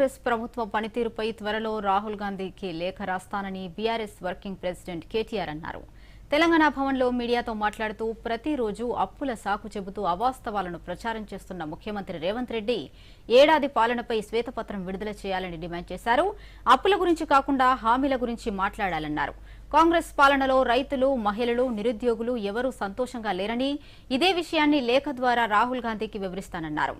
కాంగ్రెస్ ప్రభుత్వ పనితీరుపై త్వరలో రాహుల్ గాంధీకి లేఖ రాస్తానని బీఆర్ఎస్ వర్కింగ్ ప్రెసిడెంట్ కేటీఆర్ అన్నారు. తెలంగాణ భవన్లో మీడియాతో మాట్లాడుతూ ప్రతిరోజు అప్పుల సాకు చెబుతూ అవాస్తవాలను ప్రచారం చేస్తున్న ముఖ్యమంత్రి రేవంత్ రెడ్డి ఏడాది పాలనపై శ్వేతపత్రం విడుదల చేయాలని డిమాండ్ చేశారు. అప్పుల గురించి కాకుండా హామీల గురించి మాట్లాడాలన్నారు. కాంగ్రెస్ పాలనలో రైతులు మహిళలు నిరుద్యోగులు ఎవరూ సంతోషంగా లేరని ఇదే విషయాన్ని లేఖ ద్వారా రాహుల్ గాంధీకి వివరిస్తానన్నారు.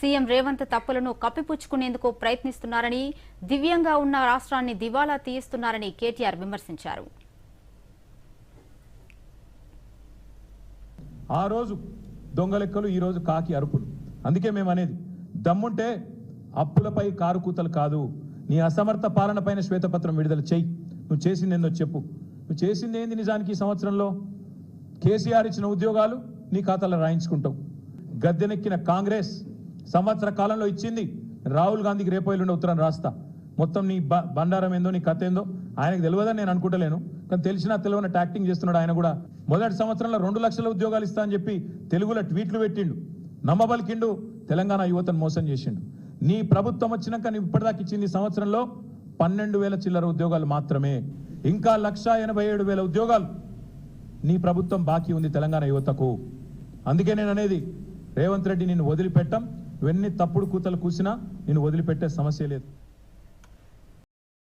సీఎం రేవంత్ తప్పులను కప్పిపుచ్చుకునేందుకు ప్రయత్నిస్తున్నారని దివ్యంగా ఉన్న రాష్ట్రాన్ని దివాలా తీయిస్తున్నారని కేటీఆర్ విమర్శించారు. ఆ రోజు దొంగలెక్కలు ఈ రోజు కాకి అరుపులు. అందుకే మేము అనేది దమ్ముంటే అప్పులపై కారు కూతలు కాదు నీ అసమర్థ పాలనపైన శ్వేతపత్రం విడుదల చేయి. నువ్వు చేసింది ఏందో చెప్పు. నువ్వు చేసింది ఏంది నిజానికి ఈ సంవత్సరంలో? కేసీఆర్ ఇచ్చిన ఉద్యోగాలు నీ ఖాతాలో రాయించుకుంటావు. గద్దెనెక్కిన కాంగ్రెస్ సంవత్సర కాలంలో ఇచ్చింది. రాహుల్ గాంధీకి రేపు ఎల్లుండి ఉత్తరం రాస్తా. మొత్తం నీ బ- బండారం ఏందో నీ కథ ఏందో ఆయనకు తెలియదని నేను అనుకుంటలేను. కానీ తెలిసినా తెలియని టాక్టింగ్ చేస్తున్నాడు ఆయన కూడా. మొదటి సంవత్సరంలో రెండు లక్షల ఉద్యోగాలు ఇస్తా అని చెప్పి తెలుగులో ట్వీట్లు పెట్టిండు. నమ్మబలికిండు తెలంగాణ యువతను మోసం చేసిండు. నీ ప్రభుత్వం వచ్చినాక నువ్వు ఇప్పటిదాకా ఇచ్చింది సంవత్సరంలో పన్నెండు వేల చిల్లర ఉద్యోగాలు మాత్రమే. ఇంకా లక్ష ఎనభై ఏడు వేల ఉద్యోగాలు నీ ప్రభుత్వం బాకీ ఉంది తెలంగాణ యువతకు. అందుకే నేను అనేది రేవంత్ రెడ్డి నిన్ను వదిలిపెట్టం. ఇవన్నీ తప్పుడు కూతలు కూసినా నేను వదిలిపెట్టే సమస్య లేదు.